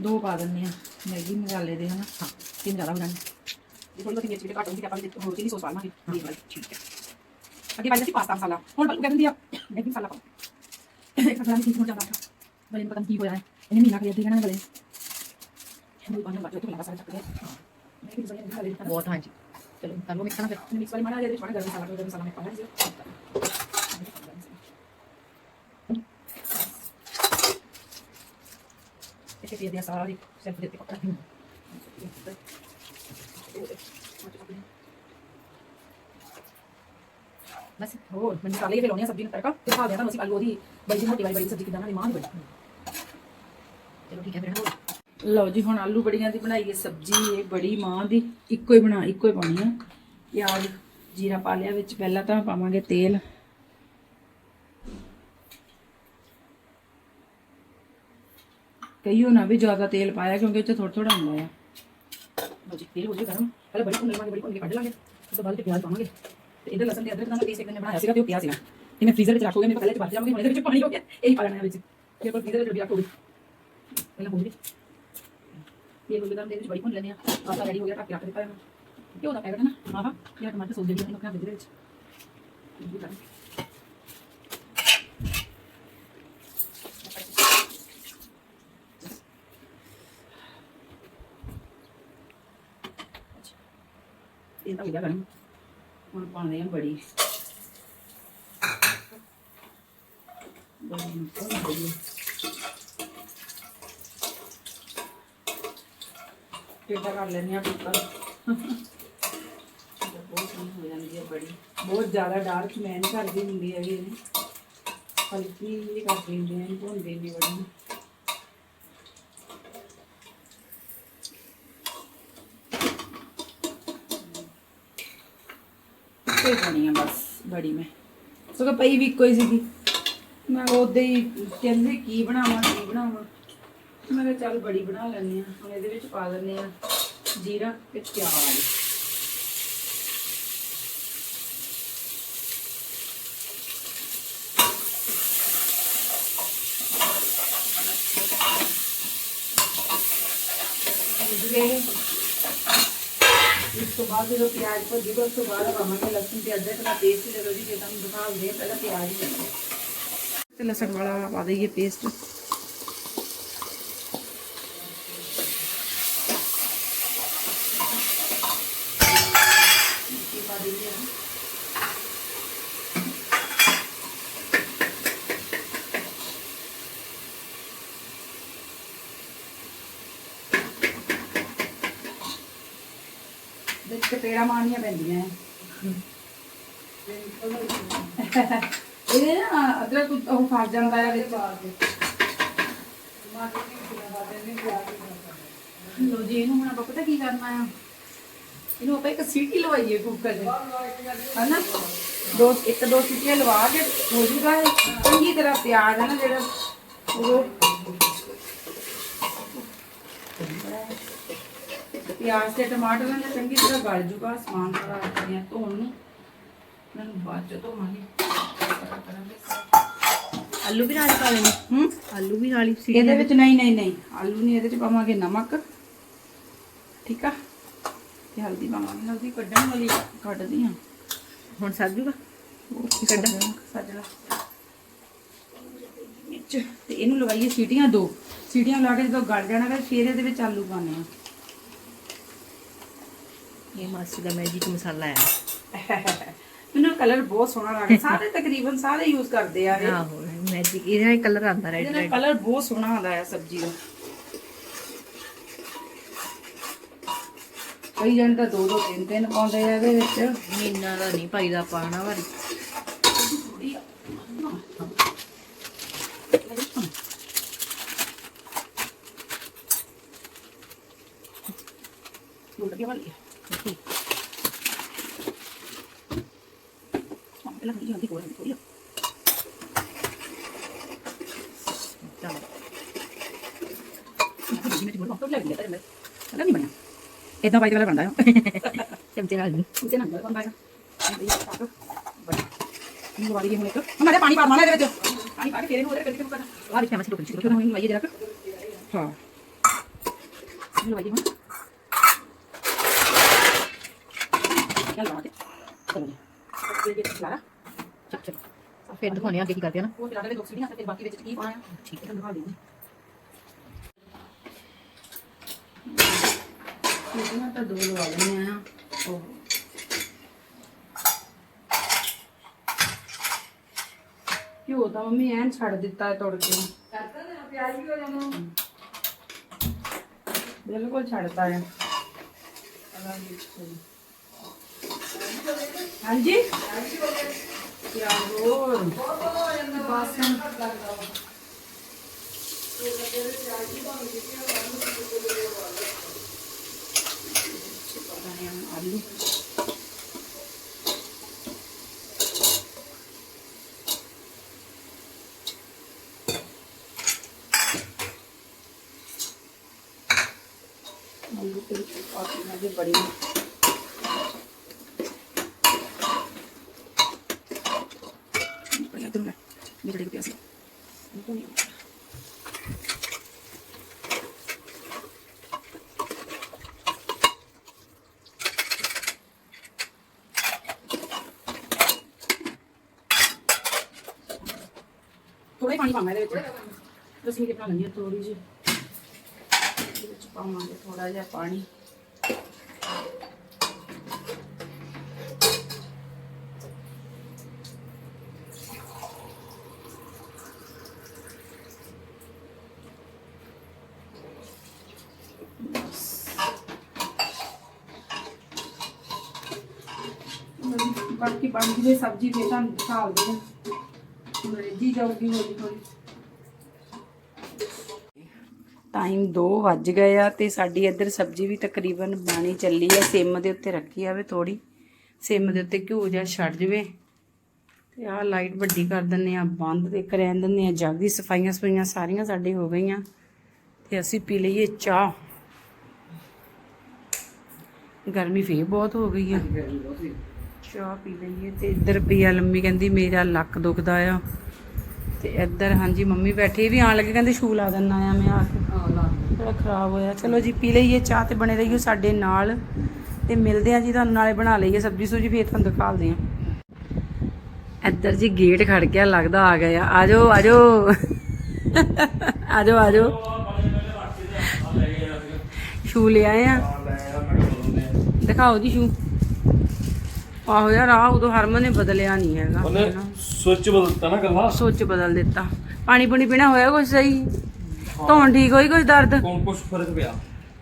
ਦੋ ਪਾ ਦਿੰਨੇ ਆ ਮੈਗੀ ਮਸਾਲੇ ਦੇ ਹਨਾ। ਹਾਂ। ਤਿੰਨ ਜ਼ਿਆਦਾ ਹੋ ਜਾਣੇ ਇਹ ਥੋੜੀ ਬਹੁਤੀ ਮਿਰਚ ਵੀ ਘੱਟ ਹੁੰਦੀ ਤੇ ਆਪਾਂ ਵਿੱਚ ਹੋਰ ਚਿਲੀ ਸੌਸ ਪਾ ਲਵਾਂਗੇ। ਇਹ ਵਾਲੀ ਠੀਕ ਹੈ ਅੱਗੇ ਵਾਲੀ ਸੀ ਪਾਸਤਾ ਮਸਾਲਾ ਹੁਣ ਬਲੂ ਕਹਿੰਦੀ ਆ ਮੈਗੀ ਮਸਾਲਾ ਪਾ ਇੱਕ ਪਤਾ ਨਹੀਂ ਕੀ ਹੋ ਜਾਂਦਾ ਬਲੇ ਪਤਾ ਨਹੀਂ ਕੀ ਹੋਇਆ ਹੈ ਇਹਨੇ ਮਹੀਨਾ ਕਰਿਆ ਦੇਣਾ ਬਲੇ ਇਹਨੂੰ ਪਾਣੀ ਬਾਅਦ ਵਿੱਚ ਮਿਲਾ ਸਾਰਾ ਚੱਕ ਦੇ ਮੈਗੀ ਬਣੀ ਮਸਾਲੇ ਦੀ ਬਹੁਤ ਹਾਂਜੀ। ਚਲੋ ਤੁਹਾਨੂੰ ਮਿਕਸ ਕਰਨਾ ਫਿਰ ਮਿਕਸ ਵਾਲੀ ਮਾੜਾ ਜਿਹਾ ਪਾਣੀ ਗਰਮ ਮਸਾਲਾ ਗਰਮ ਮਸਾਲਾ ਮੈਂ ਪਾਇਆ ਸੀ ਇਹ ਤੇ ਦਿਆ ਸਾਰੀ ਸੈਂਪ ਦੇ ਤੇ ਪਕੜਾ ਬਸ ਹੋਰ ਮੈਂ ਮਸਾਲੇ ਫਿਰ ਲਾਉਣੀ ਸਬਜ਼ੀ ਨੂੰ ਤੜਕਾ ਤੇ ਖਾ ਦਿਆ ਅਸੀਂ ਆਲੂ ਦੀ ਬੜੀ ਮੋਟੀ ਵਾਲੀ ਬੜੀ ਸਬਜ਼ੀ ਕਿਦਾਂ ਨਾ ਮਾਂ ਬੜੀ ਚਲੋ ਠੀਕ ਹੈ ਫਿਰ ਨਾ ਲਓ ਜੀ, ਹੁਣ ਆਲੂ ਬੜੀਆਂ ਦੀ ਬਣਾਈ ਹੈ ਸਬਜ਼ੀ, ਇਹ ਬੜੀ ਮਾਂ ਦੀ, ਇੱਕੋ ਹੀ ਬਣਾ, ਇੱਕੋ ਹੀ ਪਾਉਣੀ ਆ। ਪਿਆਜ਼, ਜੀਰਾ ਪਾ ਲਿਆ ਵਿੱਚ, ਪਹਿਲਾਂ ਤਾਂ ਪਾਵਾਂਗੇ ਤੇਲ। ਕਈਓ ਨਾ ਵੀ ਜ਼ਿਆਦਾ ਤੇਲ ਪਾਇਆ, ਕਿਉਂਕਿ ਇਹ ਥੋੜਾ ਥੋੜਾ ਹੁੰਦਾ ਆ। ਲਓ ਜੀ, ਤੇਲ ਹੋ ਜਾਏ ਗਰਮ। ਪਹਿਲਾਂ ਬੜੀ ਭੁੰਨ ਲਵਾਂਗੇ, ਬੜੀ ਭੁੰਨ ਕੇ ਕੱਢ ਲਾਂਗੇ। ਉਸ ਤੋਂ ਬਾਅਦ ਤੇ ਪਿਆਜ਼ ਪਾਵਾਂਗੇ। ਤੇ ਇਹਦੇ ਲਸਣ ਤੇ ਅਦਰਕ ਦਾ ਪੀਸ ਇੱਕ ਦਿਨ ਬਣਾਇਆ ਸੀਗਾ, ਤੇ ਉਹ ਪਿਆ ਸੀਗਾ। ਤੇ ਮੈਂ ਫ੍ਰੀਜ਼ਰ ਵਿੱਚ ਰੱਖ ਹੋਗੇ ਮੇਰੇ ਪਹਿਲੇ ਚ ਵੱਜ ਜਾਵਾਂਗੇ ਹੁਣ ਇਹਦੇ ਵਿੱਚ ਪਾਣੀ ਹੋ ਗਿਆ। ਇਹ ਹੀ ਪਾ ਲੈਣਾ ਵਿੱਚ। ਫਿਰ ਆਪਾਂ ਫ੍ਰੀਜ਼ਰ ਵਿੱਚ ਵੀ ਰੱਖ ਹੋਗੇ ਪਹਿਲਾਂ ਹੋ ਗਈ। ਇਹ ਗੁਲਗੁਲਾ ਦੇ ਵਿੱਚ ਬੜੀ ਭੁੰਨ ਲੈਂਦੇ ਆ। ਆਟਾ ਰੈਡੀ ਹੋ ਗਿਆ, ਢੱਕ ਕੇ ਰੱਖ ਦਿੱਤਾ ਹੈ ਕਿਉਂ ਦਾ ਪੈਕਟ ਨਾ, ਆਹਾ ਇਹ ਟਮਾਟਰ ਸੌਸ ਜਿਹੜੀ ਇਹਨੂੰ ਰੱਖਿਆ ਦੇ ਵਿੱਚ। ਇਹ ਤਾਂ ਹੋ ਗਿਆ ਗਰਮ। ਹੁਣ ਪਾਉਂਦੇ ਆ ਬੜੀ। ਬੜੀ ਨੂੰ ਭੁੰਨ ਲਈਏ ਟੇਡਾ ਕਰ ਲੈਂਦੇ ਆ ਕੁੱਕਰ ਬਹੁਤ ਸੋਹਣੀ ਹੋ ਜਾਂਦੀ ਹੈ ਬੜੀ ਬਹੁਤ ਜ਼ਿਆਦਾ ਡਾਰਕ ਮੈਂ ਨਹੀਂ ਕਰਦੀ ਹੁੰਦੀ ਹੈਗੀ ਇਹਨੂੰ ਹਲਕੀ ਜਿਹੀ ਕਰ ਦਿੰਦੇ ਆ ਇਹਨੂੰ ਭੁੰਨਦੇ ਨੇ ਬੜੀ। ਕੋਈ ਪਾਣੀ ਆ ਬਸ ਬੜੀ ਮੈਂ। ਸੋ ਪਈ ਵੀ ਹੀ ਸੀਗੀ। ਮੈਂ ਉਹਦੇ ਹੀ ਕਹਿੰਦੇ ਕੀ ਬਣਾਵਾਂ ਕੀ ਬਣਾਵਾਂ। ਮੈਂ ਕਿਹਾ ਚੱਲ ਬੜੀ ਬਣਾ ਲੈਂਦੇ ਆ ਹੁਣ ਇਹਦੇ ਵਿੱਚ ਪਾ ਦਿੰਦੇ ਆ ਜੀਰਾ ਤੇ ਪਿਆਜ਼। ਭੁੱਜ ਗਏ ਇਸ ਤੋਂ ਬਾਅਦ ਜਦੋਂ ਪਿਆਜ਼ ਭੁੱਜ ਉਸ ਤੋਂ ਬਾਅਦ ਪਾਵਾਂਗੇ ਲਸਣ ਤੇ ਅਦਰਕ ਦਾ ਪੇਸਟ ਜਦੋਂ ਜੀ ਜੇ ਤੁਹਾਨੂੰ ਦਿਖਾਉਂਦੇ ਪਹਿਲਾਂ ਪਿਆਜ਼ ਹੀ ਲੈਂਦੇ ਤੇ ਲਸਣ ਵਾਲਾ ਪਾ ਦਈਏ ਪੇਸਟ ਪਾ ਦਈਏ ਵਿੱਚ ਮਾਰਨੀਆਂ ਪੈਂਦੀਆਂ ਐ। ਇਹਦੇ ਨਾ ਅਦਰਕ ਉਹ ਫਸ ਜਾਂਦਾ ਹੈ ਵਿੱਚ। ਲੋ ਜੀ, ਇਹਨੂੰ ਹੁਣ ਆਪਾਂ ਪਤਾ ਕੀ ਕਰਨਾ ਆ? ਇਹਨੂੰ ਆਪਾਂ ਇੱਕ ਸੀਟੀ ਲਵਾਈਏ ਕੁੱਕਰ 'ਚ ਹਨਾ? ਦੋ, ਇੱਕ ਦੋ ਸੀਟੀਆਂ ਲਵਾ ਕੇ ਹੋ ਜੂਗਾ ਚੰਗੀ ਤਰ੍ਹਾਂ ਪਿਆਜ਼ ਹੈ ਨਾ ਜਿਹੜਾ, ਉਹ ਪਿਆਜ਼ ਤੇ ਟਮਾਟਰ ਨਾਲ ਚੰਗੀ ਤਰ੍ਹਾਂ ਗਲ ਜੂਗਾ ਸਮਾਨ ਸਾਰਾ ਰੱਖਦੇ ਆ ਧੋਣ ਨੂੰ। ਮੈਨੂੰ ਬਾਅਦ ਚ ਧੋਵਾਂਗੇ। ਆਲੂ ਵੀ ਨਾਲ ਹੀ ਪਾ ਲੈਣੇ ਹੂੰ? ਆਲੂ ਵੀ ਨਾਲ ਹੀ ਸੀ। ਇਹਦੇ ਵਿੱਚ ਨਹੀਂ ਨਹੀਂ ਨਹੀਂ। ਆਲੂ ਨਹੀਂ ਇਹਦੇ ਚ ਪਾਵਾਂਗੇ ਨਮਕ। ਠੀਕ ਆ? ਤੇ ਹਲਦੀ ਪਾਵਾਂਗੇ। ਹਲਦੀ ਕੱਢਣ ਵਾਲੀ ਕੱਢਦੀ ਆ। ਹੁਣ ਸਰ ਜੂਗਾ? ਕੱਢ। ਵਿੱਚ। ਤੇ ਇਹਨੂੰ ਲਗਾਈਏ ਸੀਟੀਆਂ ਦੋ। ਸੀਟੀਆਂ ਲਾ ਕੇ ਜਦੋਂ ਗਲ ਜਾਣਾ ਫਿਰ ਫਿਰ ਇਹਦੇ ਵਿੱਚ ਆਲੂ ਪਾਣੇ ਆ। ਇਹ ਮਾਸੀ ਦਾ ਮੈਜਿਕ ਮਸਾਲਾ ਹੈ। ਮੈਨੂੰ ਕਲਰ ਬਹੁਤ ਸੋਹਣਾ ਲੱਗਦਾ। ਸਾਰੇ ਤਕਰੀਬਨ ਸਾਰੇ ਯੂਜ਼ ਕਰਦੇ ਆ ਇਹ। ਆਹੋ ਮੈਜਿਕ ਇਹਦੇ ਨਾਲ ਕਲਰ ਆਉਂਦਾ ਰੈਡ ਇਹਦੇ ਕਲਰ ਬਹੁਤ ਸੋਹਣਾ ਆਉਂਦਾ ਹੈ ਸਬਜ਼ੀ ਦਾ। ਕਈ ਜਣ ਤਾਂ ਦੋ ਦੋ ਤਿੰਨ ਤਿੰਨ ਪਾਉਂਦੇ ਆ ਇਹਦੇ ਵਿੱਚ। ਮਹੀਨਾ ਦਾ ਨਹੀਂ ਪਾਈਦਾ ਪਾਣਾ ਵਾਰੀ ਟੁੱਟ ਗਿਆ। ਵਾਲੀ ਪਹਿਲਾਂ ਨਹੀਂ ਜਾਂਦੀ ਕੋਈ ਨਹੀਂ ਚਲੋ ਇਦਾਂ ਪਾਈ ਤੇ ਵਾਲਾ ਬਣਦਾ ਹੈ ਚਮਚੇ ਨਾਲ ਨਹੀਂ ਉਸੇ ਨਾਲ ਬਣਦਾ ਹੈ ਇਹ ਵਾਲੀ ਇਹ ਹੁਣ ਇੱਕ ਹਮਾਰੇ ਪਾਣੀ ਪਾ ਮਾਣਾ ਇਹਦੇ ਵਿੱਚ ਪਾਣੀ ਪਾ ਕੇ ਫੇਰ ਇਹਨੂੰ ਉਹਦੇ ਕਰਕੇ ਕਰਨਾ ਆ ਦੇਖਿਆ ਮੈਂ ਸਿੱਧੂ ਕੁਝ ਕਿਉਂ ਹੁਣ ਲਵਾਈਏ ਜਰਾ ਹਾਂ ਇਹਨੂੰ ਲਵਾਈਏ ਹੁਣ ਚੱਲ ਲਾ ਦੇ ਚਲੋ ਜੀ ਇਹ ਸਾਰਾ ਚੱਕ ਚੱਕ ਫਿਰ ਦਿਖਾਉਣੇ ਆ ਅੱਗੇ ਕੀ ਕਰਦੇ ਆ ਨਾ ਉਹ ਚਲਾ ਕੇ ਦੋ ਸੀੜੀਆਂ ਤੇ ਫਿਰ ਬਾਕੀ ਵਿੱਚ ਕੀ ਪਾਣਾ ਠੀਕ ਹੈ ਦਿਖਾ ਦਿੰਦੇ ਇਹਨਾਂ ਤਾਂ ਦੋ ਲਵਾ ਲੈਣੇ ਆ ਉਹ ਘਿਓ ਤਾਂ ਮੰਮੀ ਐਨ ਛੱਡ ਦਿੱਤਾ ਹੈ ਤੋੜ ਕੇ ਬਿਲਕੁਲ ਛੱਡਤਾ ਹੈ ਹਾਂਜੀ ਯਾਰ ਹੋਰ ਬਸ ਆਲੂ ਆਲੂ ਤੇ ਪਾਤੀ ਦੇ ਬੜੀ ਬੜਾ ਦੂਰ ਮੇਰੇ ਲਈ ਪਿਆਸੀ ਥੋੜਾ ਹੀ ਪਾਣੀ ਪਾਵਾਂ ਇਹਦੇ ਵਿੱਚ ਤੁਸੀਂ ਕਿੰਨਾ ਲੈਣੀ ਥੋੜੀ ਜਿਹੀ ਇਹਦੇ ਵਿੱਚ ਪਾਵਾਂਗੇ ਥੋੜਾ ਜਿਹਾ ਪਾਣੀ ਜੇ ਸਬਜ਼ੀ ਫੇਰ ਤੁਹਾਨੂੰ ਦਿਖਾਉਂਦੇ ਆ ਰੇਜੀ ਜਾਊਗੀ ਹੌਲੀ ਹੌਲੀ ਟਾਈਮ 2 ਵੱਜ ਗਏ ਆ ਤੇ ਸਾਡੀ ਇੱਧਰ ਸਬਜ਼ੀ ਵੀ ਤਕਰੀਬਨ ਬਾਣੀ ਚੱਲੀ ਆ। ਸਿਮ ਦੇ ਉੱਤੇ ਰੱਖੀ ਆਵੇ ਥੋੜੀ ਸਿਮ ਦੇ ਉੱਤੇ ਘਿਓ ਜਿਹਾ ਛੱਡ ਜਵੇ। ਤੇ ਆਹ ਲਾਈਟ ਵੱਡੀ ਕਰ ਦਿੰਨੇ ਆ ਬੰਦ ਤੇ ਕਰਿਆ ਦਿੰਨੇ ਆ। ਜਗ ਦੀ ਸਫਾਈਆਂ ਸਫਾਈਆਂ ਸਾਰੀਆਂ ਸਾਡੇ ਹੋ ਗਈਆਂ। ਤੇ ਅਸੀਂ ਪੀ ਲਈਏ ਚਾਹ। ਗਰਮੀ ਫੇਰ ਬਹੁਤ ਹੋ ਗਈ ਆ। ਚਾਹ ਪੀ ਲਈਏ ਤੇ ਇੱਧਰ ਪੀਆ ਲੰਮੀ ਕਹਿੰਦੀ ਮੇਰਾ ਲੱਕ ਦੁਖਦਾ ਆ। ਤੇ ਇੱਧਰ ਹਾਂਜੀ ਮੰਮੀ ਬੈਠੀ ਵੀ ਆਣ ਲੱਗੇ ਕਹਿੰਦੇ ਸ਼ੂ ਲਾ ਦਿੰਨਾ ਆ ਮੈਂ ਆ ਕੇ। ਬੜਾ ਖਰਾਬ ਹੋਇਆ। ਚਲੋ ਜੀ ਪੀ ਲਈਏ ਚਾਹ ਤੇ ਬਣੇ ਰਹੀਓ ਸਾਡੇ ਨਾਲ। ਤੇ ਮਿਲਦੇ ਆ ਜੀ ਤੁਹਾਨੂੰ ਨਾਲੇ ਬਣਾ ਲਈਏ ਸਬਜ਼ੀ ਸੁਜੀ ਫੇਰ ਤੁਹਾਨੂੰ ਦਿਖਾਲਦੇ ਆ ਇੱਧਰ ਜੀ ਗੇਟ ਖੜ ਗਿਆ ਲੱਗਦਾ ਆ ਗਿਆ ਆ। ਆਜੋ ਆਜੋ। ਆਜੋ ਆਜੋ। ਸ਼ੂ ਲੈ ਆਏ ਆ। ਦਿਖਾਓ ਜੀ ਸ਼ੂ ਆਹੋ ਯਾਰ ਆ ਉਦੋਂ ਹਰਮਨ ਨੇ ਬਦਲਿਆ ਨਹੀਂ ਹੈਗਾ ਉਹਨੇ ਸਵਿਚ ਬਦਲਤਾ ਨਾ ਗੱਲਾਂ। ਸੋਚ ਬਦਲ ਦਿੱਤਾ। ਪਾਣੀ ਪੁਣੀ ਪੀਣਾ ਹੋਇਆ ਕੁਛ ਸਹੀ? ਧੌਣ ਠੀਕ ਹੋਈ ਕੁਛ ਦਰਦ? ਕੌਣ ਕੁਛ ਫ਼ਰਕ ਪਿਆ।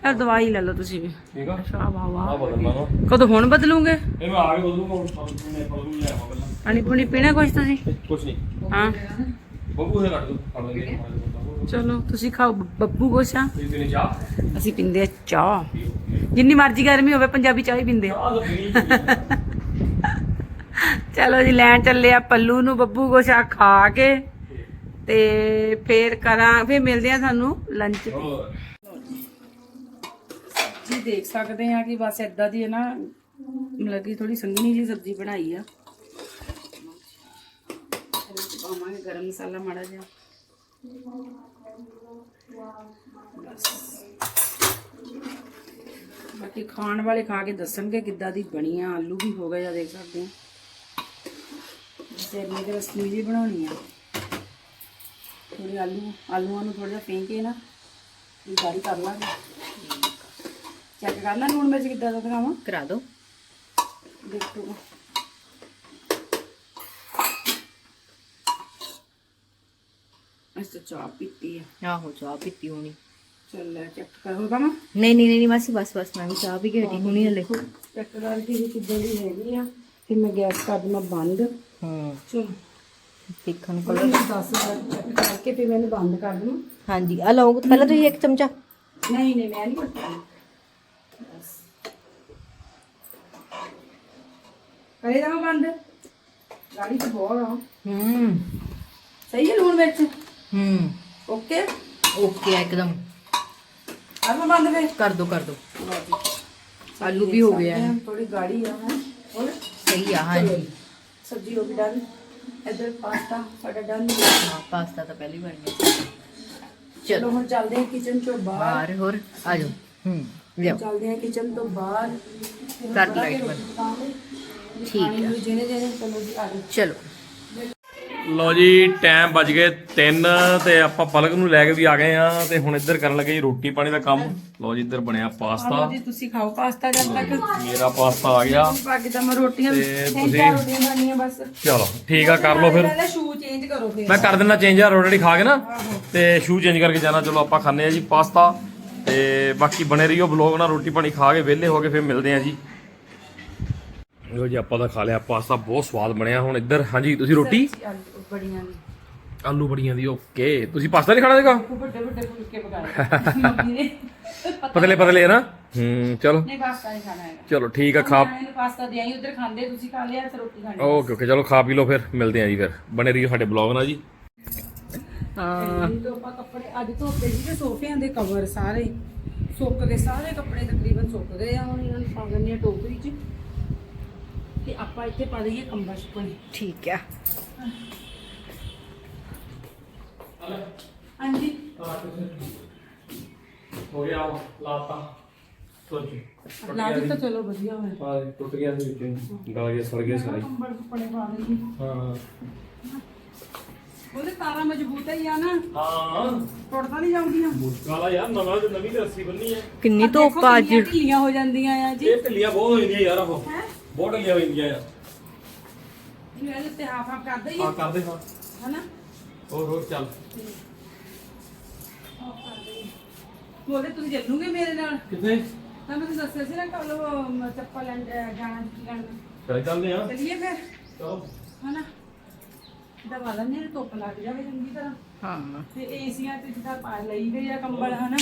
ਯਾਰ ਦਵਾਈ ਲੈ ਲਓ ਤੁਸੀਂ ਵੀ। ਠੀਕ ਆ? ਆ ਬਦਲਣਾ ਨਾ। ਕਦੋਂ ਹੁਣ ਬਦਲੂਗੇ? ਇਹ ਮੈਂ ਆ ਕੇ ਬਦਲੂਗਾ ਹੁਣ ਮੈਂ ਬਦਲੂ ਲੈ ਆਵਾਂ ਪਹਿਲਾਂ। ਪਾਣੀ ਪੁਣੀ ਪੀਣਾ ਕੁਛ ਤੁਸੀਂ? ਕੁਛ ਨਹੀਂ। ਹਾਂ। ਬੱਬੂ ਦੇ ਕੱਟ ਦੋ ਫੜ ਲਗੇ ਚਲੋ ਤੁਸੀਂ ਖਾਓ। ਬ- ਬੱਬੂ ਇਹ ਚਾਹ? ਅਸੀਂ ਪੀਂਦੇ ਚਾਹ। ਜਿੰਨੀ ਮਰਜ਼ੀ ਗਰਮੀ ਹੋਵੇ ਪੰਜਾਬੀ ਚਾਹ ਹੀ ਪੀਂਦੇ ਆ। ਪੀਣੀ ਚਲੋ ਜੀ ਲੈਣ ਚੱਲੇ ਆ ਪੱਲੂ ਨੂੰ ਬੱਬੂ ਕੁਛ ਆ ਖਾ ਕੇ ਤੇ ਫੇਰ ਕਰਾਂ ਫੇਰ ਮਿਲਦੇ ਆ ਤੁਹਾਨੂੰ ਲੰਚ ਤੇ। ਜੀ ਦੇਖ ਸਕਦੇ ਆ ਕਿ ਬਸ ਇਦਾਂ ਦੀ ਹੈ ਨਾ ਮਤਲਬ ਕਿ ਥੋੜੀ ਸੰਘਣੀ ਜਿਹੀ ਸਬਜ਼ੀ ਬਣਾਈ ਆ। ਪਾਵਾਂਗੇ ਗਰਮ ਮਸਾਲਾ ਮਾੜਾ ਜਿਹਾ। ਬਾਕੀ ਖਾਣ ਵਾਲੇ ਖਾ ਕੇ ਦੱਸਣਗੇ ਕਿੱਦਾਂ ਦੀ ਬਣੀ ਆ ਆਲੂ ਵੀ ਹੋ ਗਏ ਆ ਦੇਖ ਸਕਦੇ ਆ ਤੇ ਮੇਰੇ ਰਸਮੀ ਜੀ ਬਣਾਉਣੀ ਆ। ਥੋੜੇ ਆਲੂ ਆਲੂਆਂ ਨੂੰ ਥੋੜਾ ਜਿਹਾ ਫੇਂਕ ਕੇ ਨਾ ਇਹ ਗਾੜੀ ਕਰ ਲਾਂਗੇ। ਚੈੱਕ ਕਰ ਲੈ ਲੂਣ ਮਿਰਚ ਕਿੱਦਾਂ ਦਾ ਦਿਖਾਵਾਂ? ਕਰਾ ਦੋ। ਦੇਖੋ। ਅਸੀਂ ਤਾਂ ਚਾਹ ਪੀਤੀ ਆ। ਆਹੋ ਚਾਹ ਪੀਤੀ ਹੋਣੀ। ਚੱਲ ਚੈੱਕ ਕਰੋ ਤਾਂ ਨਹੀਂ ਨਹੀਂ ਨਹੀਂ ਮਾਸੀ ਬਸ ਬਸ ਮੈਂ ਵੀ ਚਾਹ ਵੀ ਕੇ ਹਟੀ ਹੁਣੀ ਹਲੇ। ਚੈੱਕ ਕਰਕੇ ਵੀ ਕਿੱਦਾਂ ਦੀ ਹੈਗੀ ਆ। ਫਿਰ ਮੈਂ ਗੈਸ ਕਰ ਦਵਾਂ ਬੰਦ ਚਲੋ ਦੇਖਣ ਨੂੰ ਪਹਿਲਾਂ ਮੈਂ 10 ਚੈੱਕ ਕਰਕੇ ਫਿਰ ਮੈਨੂੰ ਬੰਦ ਕਰ ਦਵਾਂ ਹਾਂਜੀ ਆ ਲਓ ਪਹਿਲਾਂ ਤੁਸੀਂ ਇੱਕ ਚਮਚਾ। ਨਹੀਂ ਨਹੀਂ ਮੈਂ ਨਹੀਂ ਕਰਦੀ ਕਰੇ ਦਵਾਂ ਬੰਦ। ਗਾੜੀ ਚ ਬਹੁਤ ਆ। ਹੂੰ। ਸਹੀ ਹੈ ਲੂਣ ਵਿੱਚ ਹੂੰ। ਓਕੇ? ਓਕੇ ਇੱਕਦਮ। ਆਹ ਬੰਦ ਫਿਰ। ਕਰ ਦੋ ਕਰ ਦੋ। ਆਲੂ ਵੀ ਹੋ ਗਿਆ ਹੈ। ਥੋੜੀ ਗਾੜੀ ਆ ਹੈ ਹੋਰ? ਸਹੀ ਆ ਹਾਂਜੀ। ਸਬਜ਼ੀ ਹੋ ਗਈ ਡਨ ਇੱਧਰ ਪਾਸਤਾ ਸਾਡਾ ਡਨ ਹਾਂ ਪਾਸਤਾ ਤਾਂ ਪਹਿਲੀ ਵਾਰ ਗਿਆ ਚਲੋ। ਹੁਣ ਚੱਲਦੇ ਹਾਂ ਕਿਚਨ ਚੋਂ ਬਾਹਰ। ਬਾਹਰ ਹੋਰ ਆ ਜਾਓ ਹੂੰ ਲਿਆਓ। ਚੱਲਦੇ ਹਾਂ ਕਿਚਨ ਤੋਂ ਬਾਹਰ। ਕਰ ਲਾਈਟ ਬੰਦ ਠੀਕ ਪਾਣੀ ਆ ਜਿਹਨੇ ਜਿਹਨੇ ਚਲੋ ਜੀ ਆ ਜਾਓ। ਚਲੋ। ਲੋ ਜੀ ਟਾਈਮ ਵੱਜ ਗਏ 3 ਤੇ ਆਪਾਂ ਪਲਕ ਨੂੰ ਲੈ ਕੇ ਵੀ ਆ ਗਏ ਆ ਤੇ ਹੁਣ ਇੱਧਰ ਕਰਨ ਲੱਗੇ ਜੀ ਰੋਟੀ ਪਾਣੀ ਦਾ ਕੰਮ। ਲੋ ਜੀ ਇੱਧਰ ਬਣਿਆ ਪਾਸਤਾ। ਜੀ ਤੁਸੀਂ ਖਾਓ ਪਾਸਤਾ ਜਦ ਤੱਕ। ਮੇਰਾ ਪਾਸਤਾ ਆ ਗਿਆ। ਬਾਕੀ ਤਾਂ ਮੈਂ ਰੋਟੀਆਂ ਤੇ ਤੁਸੀਂ- ਚਾਰ ਰੋਟੀਆਂ ਖਾਣੀਆਂ ਬਸ। ਚਲੋ ਠੀਕ ਆ ਕਰ ਲਓ ਫਿਰ। ਪਹਿਲਾਂ ਸ਼ੂ ਚੇਂਜ ਕਰੋ ਫਿਰ। ਮੈਂ ਕਰ ਦਿੰਦਾ ਚੇਂਜ ਆ ਰੋਟੀ ਖਾ ਕੇ ਨਾ। ਤੇ ਸ਼ੂ ਚੇਂਜ ਕਰਕੇ ਜਾਣਾ ਚਲੋ ਆਪਾਂ ਖਾਣੇ ਆ ਜੀ ਪਾਸਤਾ। ਤੇ ਬਾਕੀ ਬਣੇ ਰਹੀਓ ਬਲੌਗ ਨਾਲ ਰੋਟੀ ਪਾਣੀ ਖਾ ਕੇ ਵਿਹਲੇ ਹੋ ਕੇ ਫਿਰ ਮਿਲਦੇ ਆ ਜੀ। ਲੋ ਜੀ ਆਪਾਂ ਤਾਂ ਖਾ ਲਿਆ ਪਾਸਤਾ ਬਹੁਤ ਸਵਾਦ ਬਣਿਆ ਹੁਣ ਇੱਧਰ। ਹਾਂਜੀ ਤੁਸੀਂ ਰੋਟੀ? ਆਲੂ ਬੜੀਆਂ ਦੀ। ਆਲੂ ਬੜੀਆਂ ਦੀ ਓਕੇ। ਤੁਸੀਂ ਪਾਸਤਾ ਨਹੀਂ ਖਾਣਾ ਦੇਗਾ ਵੱਡੇ ਵੱਡੇ ਫੁਲਕੇ ਪਕਾਏ। ਮੰਮੀ ਨੇ। ਪਤਲੇ ਪਤਲੇ ਨਾ? ਹੂੰ ਚਲੋ। ਨਹੀਂ ਪਾਸਤਾ ਨਹੀਂ ਖਾਣਾ ਹੈਗਾ। ਚਲੋ ਠੀਕ ਆ ਖਾ ਪਾਸਤਾ ਦੇ ਆਈ ਉਧਰ ਖਾਂਦੇ ਤੁਸੀਂ ਖਾ ਲਿਆ ਤੇ ਰੋਟੀ ਖਾਣੀ। ਓਕੇ ਓਕੇ ਚਲੋ ਖਾ ਪੀ ਲਓ ਫਿਰ। ਮਿਲਦੇ ਆ ਜੀ ਫਿਰ। ਬਣੇ ਰਹੀਓ ਸਾਡੇ ਬਲੌਗ ਨਾਲ ਜੀ। ਹਾਂ। ਤੋਂ ਆਪਾਂ ਕੱਪੜੇ ਅੱਜ ਧੋਤੇ ਸੀ ਤੇ ਸੋਫਿਆਂ ਦੇ ਕਵਰ ਸਾਰੇ। ਸੁੱਕ ਗਏ ਸਾਰੇ ਕੱਪੜੇ ਤਕਰੀਬਨ ਸੁੱਕ ਗਏ ਆ ਹੁਣ ਇਹਨਾਂ ਨੂੰ ਪਾ ਦਿੰਦੇ ਆ ਟੋਕਰੀ 'ਚ। ਤੇ ਆਪਾਂ ਇੱਥੇ ਪਾ ਦਈਏ ਕੰਬਲ ਸੁੱਕਣੇ। ਠੀਕ ਆ। ਹਾਂਜੀ। ਹੋ ਗਿਆ ਲਾਤਾ। ਸੋਚੀ। ਲਾ ਦਿੱਤਾ ਤਾਂ ਚਲੋ ਵਧੀਆ ਹੋਇਆ। ਹਾਂ ਟੁੱਟ ਗਿਆ ਸੀ ਵਿੱਚ। ਗਲ ਗਿਆ ਸੜ ਗਿਆ ਸਾਰਾ। ਹੀ। ਕੰਬਲ ਸੁੱਕਣੇ ਪਾ ਦਈਏ ਹਾਂ। ਉਹਦੇ ਤਾਰਾਂ ਮਜ਼ਬੂਤ ਹੀ ਆ ਨਾ। ਹਾਂ। ਟੁੱਟਦਾ ਨਹੀਂ ਜਾਂਦੀਆਂ ਮੁਸ਼ਕਲ ਆ ਯਾਰ ਨਵਾਂ ਤੇ ਨਵੀਂ ਤੇ ਰੱਸੀ ਬੰਨੀ ਹੈ ਕਿੰਨੀ ਆਹ ਦੇਖੋ ਧੁੱਪ ਆ ਅੱਜ। ਕਿੰਨੀਆਂ ਢਿੱਲੀਆਂ ਹੋ ਜਾਂਦੀਆਂ ਆ ਜੀ। ਇਹ ਢਿੱਲੀਆਂ ਬਹੁਤ ਹੋ ਜਾਂਦੀਆਂ ਯਾਰ ਉਹ ਬਹੁਤ ਢਿੱਲੀਆਂ ਹੋ ਜਾਂਦੀਆਂ ਯਾਰ ਇਹਨੂੰ ਇਹਦੇ ਉੱਤੇ ਹਾਫ ਹਾਫ ਕਰ ਦਈਏ ਹਾਂ ਕਰਦੇ ਹਾਂ। ਹਨਾ? ਹੋਰ ਹੋਰ ਚੱਲ। ਬੋਲੇ ਤੁਸੀਂ ਚੱਲੂਗੇ ਮੇਰੇ ਨਾਲ? ਕਿੱਥੇ? ਤਾਂ ਮੈਂ ਤੁਹਾਨੂੰ ਦੱਸਿਆ ਸੀ ਨਾ ਕੱਲ ਉਹ ਚੱਪਲ ਲੈਣ ਅਹ ਜਾਣਾ ਕੀ ਲੈਣ। ਚੱਲ ਚੱਲਦੇ ਆ ਚਲਿਏ ਫਿਰ? ਚਲੋ। ਹਨਾ? ਦਵਾ ਲੈਣੇ ਨੇ ਧੁੱਪ ਲੱਗ ਜਾਵੇ ਚੰਗੀ ਤਰ੍ਹਾਂ। ਹਾਂ। ਤੇ ਏਸੀਆਂ ਤੇ ਜਿੱਦਾਂ ਪਾ ਲਈ ਗਈ ਆ ਕੰਬਲ ਹਨਾ?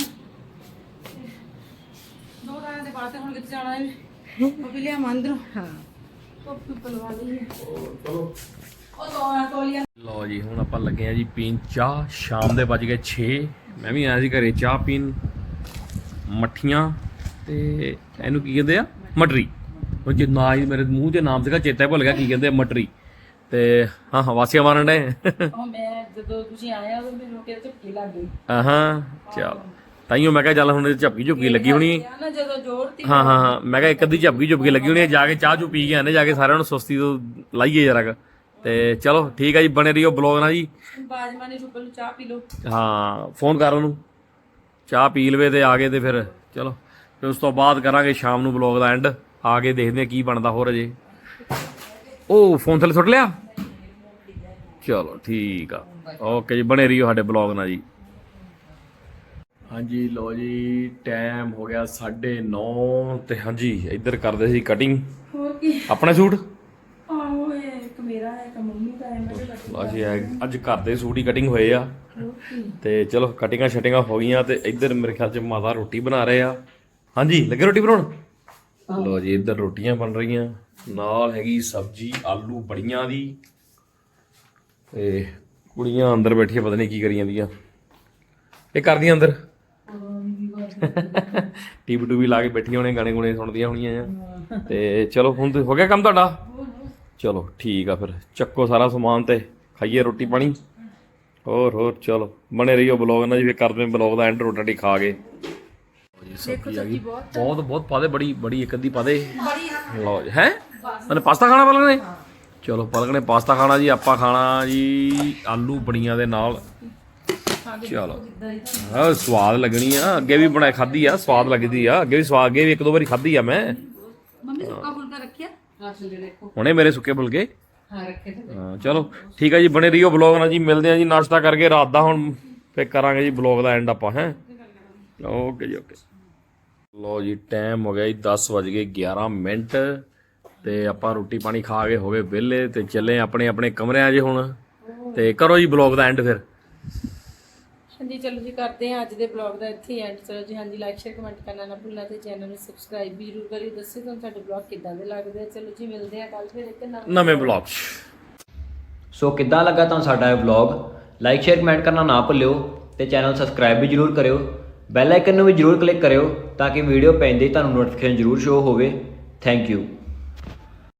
ਦੋ ਦਿਨਾਂ ਦੇ ਬਾਅਦ ਤੇ ਹੁਣ ਕਿੱਥੇ ਜਾਣਾ ਹੈ ਉਹ ਵੀ ਲਿਆ ਮੰਦਰ ਹਾਂ। ਧੁੱਪ ਧੁੱਪ ਲਵਾ ਲਈਏ ਚਲੋ। ਉਹ ਦੋ ਤੋਲੀਆਂ। ਲਓ ਜੀ ਹੁਣ ਆਪਾਂ ਲੱਗੇ ਆ ਜੀ ਪੀਣ ਚਾਹ। ਸ਼ਾਮ ਦੇ ਵੱਜ ਗਏ 6 ਮੈਂ ਵੀ ਆਇਆ ਸੀ ਘਰੇ ਚਾਹ ਪੀਣ। ਮੱਠੀਆਂ ਤੇ ਇਹਨੂੰ ਕੀ ਕਹਿੰਦੇ ਆ? ਮਟਰੀ। ਉਹ ਜੇ ਨਾ ਹੀ ਮੇਰੇ ਮੂੰਹ ਦੇ ਨਾਮ ਸੀਗਾ ਚੇਤਾ ਹੀ ਭੁੱਲ ਗਿਆ ਕੀ ਕਹਿੰਦੇ ਆ ਮਟਰੀ। ਤੇ ਹਾਂ ਹਾਂ ਵਾਸੀਆਂ ਮਾਰਨ ਡੇ ਉਹ ਮੈਂ ਜਦੋਂ ਤੁਸੀਂ ਆਏ ਆ ਉਦੋਂ ਮੈਨੂੰ ਕਿਹਾ ਝਪਕੀ ਲੱਗ ਗਈ। ਆਹਾਂ ਚਲ। ਤਾਈਓ ਮੈਂ ਕਿਹਾ ਚੱਲ ਹੁਣ ਇਹ ਝਪਕੀ ਝੁਪਕੀ ਲੱਗੀ ਹੋਣੀ ਆ ਨਾ ਜਦੋਂ ਜ਼ੋਰ ਤੀ ਹਾਂ ਹਾਂ ਹਾਂ। ਮੈਂ ਕਿਹਾ ਇੱਕ ਅੱਧੀ ਝਪਕੀ ਝੁਪਕੀ ਲੱਗੀ ਹੋਣੀ ਹੈ, ਜਾ ਕੇ ਚਾਹ ਚੂ ਪੀ ਕੇ ਆਨੇ ਜਾ ਕੇ ਸਾਰਿਆਂ ਨੂੰ ਸੁਸਤੀ ਤੋਂ ਲਾਈਏ ਜਰਾ ਕੁ। ਤੇ ਚਲੋ ਠੀਕ ਹੈ ਜੀ ਬਣੇ ਰਹੀਓ ਬਲੌਗ ਨਾਲ ਜੀ। ਬਾਜਮਾ ਨੇ ਸ਼ੁਕਰ ਨੂੰ ਚਾਹ ਪੀ ਲਓ। ਹਾਂ ਫੋਨ ਕਰ ਉਹਨੂੰ। ਚਾਹ ਪੀ ਲਵੇ ਤੇ ਆ ਗਏ ਤੇ ਫਿਰ ਚਲੋ। ਫਿਰ ਉਸ ਤੋਂ ਬਾਅਦ ਕਰਾਂਗੇ ਸ਼ਾਮ ਨੂੰ ਬਲੌਗ ਦਾ ਐਂਡ। ਆ ਕੇ ਦੇਖਦੇ ਆ ਕੀ ਬਣਦਾ ਹੋਰ ਅਜੇ। ਉਹ ਫੋਨ ਥੱਲੇ ਸੁੱਟ ਲਿਆ? ਚਲੋ ਠੀਕ ਆ। ਓਕੇ ਜੀ ਬਣੇ ਰਹੀਓ ਸਾਡੇ ਬਲੌਗ ਨਾਲ ਜੀ। ਹਾਂਜੀ ਲੋ ਜੀ ਟਾਈਮ ਹੋ ਗਿਆ 9:30 ਤੇ ਹਾਂਜੀ ਇੱਧਰ ਕਰਦੇ ਸੀ ਕਟਿੰਗ ਹੋਰ ਕੀ? ਆਪਣਾ ਸੂਟ? ਆਹੋ ਇੱਕ ਮੇਰਾ ਹੈ ਇੱਕ ਮੰਮੀ ਦਾ ਹੈ ਮੈਂ ਕਿਹਾ ਕੱਟ ਅਸੀਂ ਐ- ਅੱਜ ਘਰ ਦੇ ਸੂਟ ਹੀ ਕਟਿੰਗ ਹੋਏ ਆ। ਤੇ ਚਲੋ ਕਟਿੰਗਾਂ ਛਟਿੰਗਾਂ ਹੋ ਗਈਆਂ ਤੇ ਇੱਧਰ ਮੇਰੇ ਖਿਆਲ ਚ ਮਾਤਾ ਰੋਟੀ ਬਣਾ ਰਹੇ ਆ। ਹਾਂਜੀ ਲੱਗੇ ਰੋਟੀ ਬਣਾਉਣ? ਲੋ ਜੀ ਇੱਧਰ ਰੋਟੀਆਂ ਬਣ ਰਹੀਆਂ। ਨਾਲ ਹੈਗੀ ਸਬਜੀ ਆਲੂ ਬੜੀਆਂ ਦੀ। ਤੇ ਕੁੜੀਆਂ ਅੰਦਰ ਬੈਠੀਆਂ ਪਤਾ ਨਹੀਂ ਕੀ ਕਰੀ ਜਾਂਦੀਆਂ ਇਹ ਕਰਦੀਆਂ ਅੰਦਰ? ਟੀਵੀ ਟੂਵੀ ਲਾ ਕੇ ਬੈਠੀਆਂ ਹੋਣੇ ਗਾਣੇ ਗੁਣੇ ਸੁਣਦੀਆਂ ਹੋਣੀਆਂ ਆ। ਤੇ ਚਲੋ ਹੁਣ ਹੋ ਗਿਆ ਕੰਮ ਤੁਹਾਡਾ? ਚਲੋ ਠੀਕ ਆ ਫਿਰ। ਚੱਕੋ ਸਾਰਾ ਸਮਾਨ ਤੇ ਖਾਈਏ ਰੋਟੀ ਪਾਣੀ। ਹੋਰ ਹੋਰ ਚਲੋ। ਬਣੇ ਰਹੀਓ ਬਲੌਗ ਨਾਲ ਜੀ ਫਿਰ ਕਰਦੇ ਬਲੌਗ ਦਾ ਐਂਡ ਰੋਟੀ ਖਾ ਕੇ। ਬਹੁਤ ਬਹੁਤ ਪਾਦੇ ਬੜੀ ਬੜੀ ਇੱਕ ਅੱਧੀ ਪਾਦੇ ਲਓ ਜੀ ਹੈ? ਤਨੇ ਪਾਸਤਾ ਖਾਣਾ ਪਲਕ ਨੇ? ਚਲੋ ਪਲਕ ਨੇ ਪਾਸਤਾ ਖਾਣਾ ਜੀ ਆਪਾਂ ਖਾਣਾ ਜੀ ਆਲੂ ਬੜੀਆਂ ਦੇ ਨਾਲ। ਚਲੋ। ਹਾਂ ਸਵਾਦ ਲੱਗਣੀ ਆ। ਅੱਗੇ ਵੀ ਬਣਾਈ ਖਾਧੀ ਆ ਸਵਾਦ ਲੱਗਦੀ ਆ। ਅੱਗੇ ਵੀ ਸਵਾਦ ਅੱਗੇ ਵੀ ਇੱਕ ਦੋ ਵਾਰੀ ਖਾਧੀ ਆ ਮੈਂ। ਮੰਮੀ ਸੁੱਕਾ ਫੁਲਕਾ ਰੱਖਿਆ? ਹਾਂ ਸੁਣ ਦੇਖੋ। ਹੁਣੇ ਮੇਰੇ ਸੁੱਕੇ ਫੁਲਕੇ? ਹਾਂ ਰੱਖੇ ਤੇ ਹਾਂ ਚਲੋ ਠੀਕ ਆ ਜੀ ਬਣੇ ਰਹੀਓ ਬਲੌਗ ਨਾਲ ਜੀ। ਮਿਲਦੇ ਆ ਜੀ ਨਾਸ਼ਤਾ ਕਰਕੇ ਰਾਤ ਦਾ ਹੁਣ ਫੇਰ ਕਰਾਂਗੇ ਜੀ ਬਲੌਗ ਦਾ ਐਂਡ ਆਪਾਂ ਹੈ। ਓਕੇ ਜੀ ਓਕੇ। ਲੋ ਜੀ ਟਾਈਮ ਹੋ ਗਿਆ ਜੀ 10 ਵਜ ਗਏ 11 ਮਿੰਟ। ਤੇ ਆਪਾਂ ਰੋਟੀ ਪਾਣੀ ਖਾ ਕੇ ਹੋ ਗਏ ਵਿਹਲੇ ਤੇ ਚੱਲੇ ਆਪਣੇ ਆਪਣੇ ਕਮਰਿਆਂ 'ਚ ਹੁਣ। ਤੇ ਕਰੋ ਜੀ ਬਲੌਗ ਦਾ ਐਂਡ ਫਿਰ। ਹਾਂਜੀ ਚਲੋ ਜੀ ਕਰਦੇ ਹਾਂ ਅੱਜ ਦੇ ਬਲੌਗ ਦਾ ਇੱਥੇ ਐਂਡ ਚਲੋ ਜੀ ਹਾਂਜੀ ਲਾਈਕ ਸ਼ੇਅਰ ਕਮੈਂਟ ਕਰਨਾ ਨਾ ਭੁੱਲਣਾ ਤੇ ਚੈਨਲ ਨੂੰ ਸਬਸਕ੍ਰਾਈਬ ਵੀ ਜ਼ਰੂਰ ਕਰਿਓ। ਦੱਸਿਓ ਤੁਹਾਨੂੰ ਸਾਡੇ ਬਲੌਗ ਕਿੱਦਾਂ ਦੇ ਲੱਗਦੇ ਆ। ਚਲੋ ਜੀ ਮਿਲਦੇ ਆ ਕੱਲ ਫਿਰ ਇੱਕ ਨਵੇਂ ਨਵੇਂ ਬਲੌਗ 'ਚ। ਸੋ ਕਿੱਦਾਂ ਲੱਗਾ ਤੁਹਾਨੂੰ ਸਾਡਾ ਇਹ ਵਲੌਗ ਲਾਈਕ ਸ਼ੇਅਰ ਕਮੈਂਟ ਕਰਨਾ ਨਾ ਭੁੱਲਿਓ ਤੇ ਚੈਨਲ ਸਬਸਕ੍ਰਾਈਬ ਵੀ ਜਰੂਰ ਕਰਿਓ। ਬੈਲ ਆਈਕਨ ਨੂੰ ਵੀ ਜਰੂਰ ਕਲਿੱਕ ਕਰਿਓ ਤਾਂ ਕਿ ਵੀਡੀਓ ਪੈਂਦੇ ਹੀ ਤੁਹਾਨੂੰ ਨੋਟੀਫਿਕੇਸ਼ਨ ਜਰੂਰ ਸ਼ੋ ਹੋਵੇ। Thank you